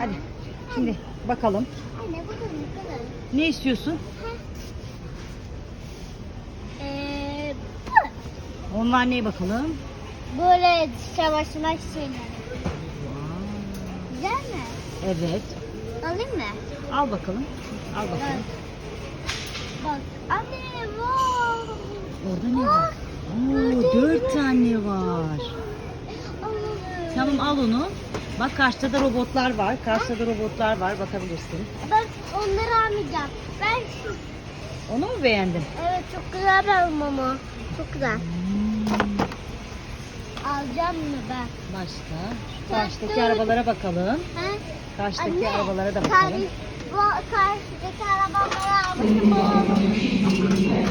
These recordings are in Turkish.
Hadi. Şimdi bakalım. Anne bu da ne? Ne istiyorsun? Ee, Onlar neye bakalım? böyle savaşmak şeyler. Güzel mi? Evet. Alayım mı? Al bakalım. Al Bak. bakalım. Bak. Anne wow. Orada ne var? Oo, dört tane var. Tamam al onu. Bak karşıda da robotlar var. Karşıda da robotlar var. Bakabilirsin. Ben onları almayacağım. Ben şu. Onu mu beğendin? Evet çok güzel bir mama. Çok güzel. Hmm, Alacağım mı ben? Başka? Şu karşıdaki arabalara bakalım. Ha? Karşıdaki arabalara da bakalım. Karşı, bu karşıdaki arabaları almışım babam.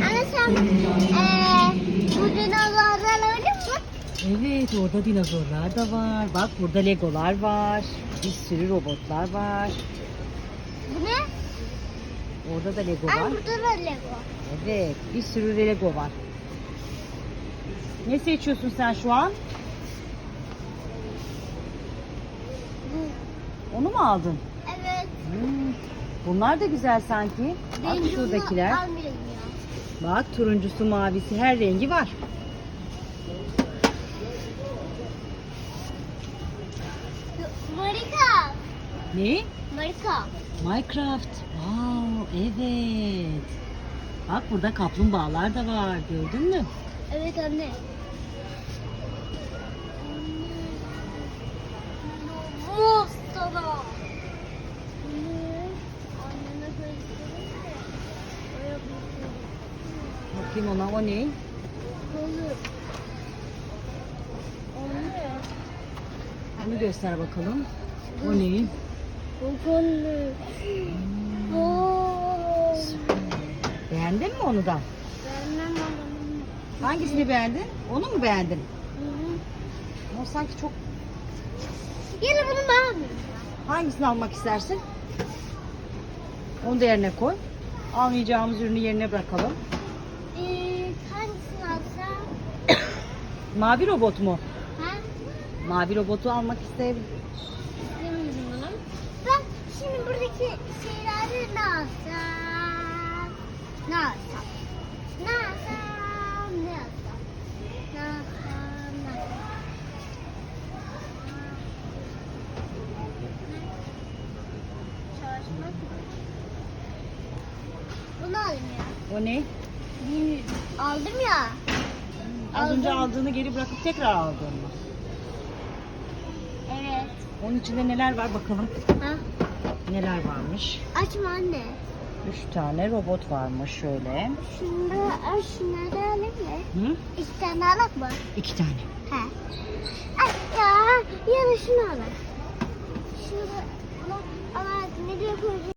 Anne sen eee bu dinozorları gördün mü? Evet orada dinozorlar da var. Bak burada legolar var. Bir sürü robotlar var. Bu ne? Orada da lego var. Anne burada da Lego. Evet bir sürü lego var. Ne seçiyorsun sen şu an? Bu. Onu mu aldın? Evet. Hmm, Bunlar da güzel sanki. Bak Ben bunu şuradakiler. Bak turuncusu, mavisi her rengi var. Marika. Ne? Marika. Minecraft. Wow, evet. Bak burada kaplumbağalar da var. Gördün mü? Evet anne. Oraya bir Bakayım ona o ne? Olur. Anne. Onu göster bakalım. O ne? Bu anne. Oo. Beğendin mi onu da? Vermem adamım. Hangisini beğendin? Onu mu beğendin? Hı hı. O sanki çok... Yine bunu ben almayayım. Hangisini almak istersin? Onu da yerine koy. Almayacağımız ürünü yerine bırakalım. Ee, hangisini alsam? Mavi robot mu? Mavi robotu almak isteyebilir. Bunu. Ben şimdi buradaki şeyleri ne alsam? Ne alsam? Ne alsam? Ne alsam? Ne alsam? Ne alsam? Çalışmak mı? Bunu alayım ya. O ne? Bilmiyorum. Aldım ya. Az önce aldığını geri bırakıp tekrar aldın mı? Onun içinde neler var bakalım. Ha? Neler varmış? Açma anne. Üç tane robot varmış şöyle. Şunu, şunları alayım mı? Hı? İki tane alak mı? İki tane. He. Ay ya, ya da şunu alalım. Şunu, ama, ama ne diye koyacağım?